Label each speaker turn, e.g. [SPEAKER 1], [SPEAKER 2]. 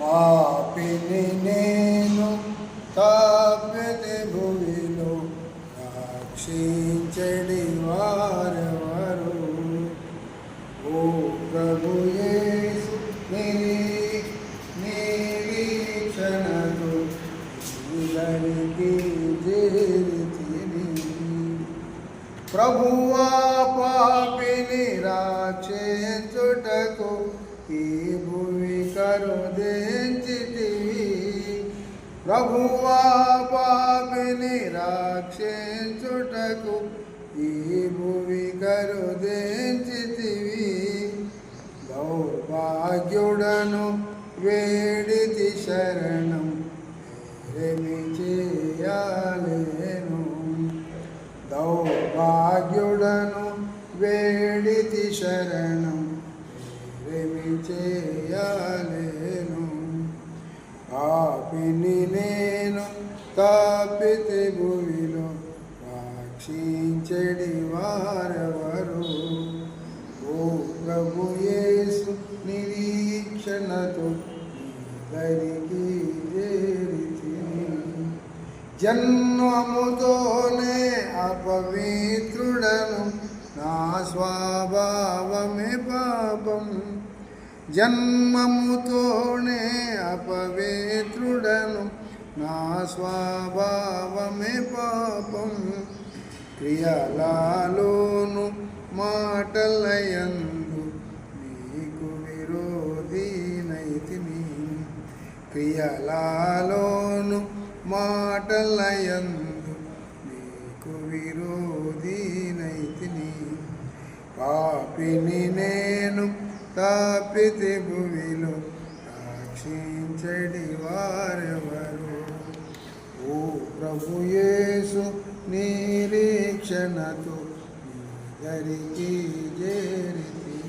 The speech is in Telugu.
[SPEAKER 1] పాపిని నేను తాపితి భూమిలో రక్షించడి వారెవరు? ఓ ప్రభు యేసు ప్రభువా పాపిని రాక్షించుటకు ఈ భూమి కరుదించితివి ప్రభువా పాపిని రాక్షించుటకు ఈ భూమి కరుదించితివి దౌర్భాగ్యుడను వేడితి శరణం రేమి చేయాలేను? దౌర్భాగ్యుడను వేడితి శరణం చేయలేను. పాపిని నేను తప్పితి భూమిలో రక్షించడి వారెవరు? ఓ ప్రభు యేసు నిరీక్షణతో దరికి చేరితిని జన్మముతోనే అపవిత్రుడను నా స్వభావమే పాపం. జన్మముతోనే అపవిత్రుడను నా స్వభావమే పాపం. క్రియలాలోను మాటలయందు నీకు విరోధినైతిని. క్రియలాలోను మాటలయందు నీకు విరోధినైతిని. పాపిని నేను తాపితి భూమిలో రక్షించడి వారెవరు? ఓ ప్రభుయేసు నిరీక్షణతో దరికి చేరితి.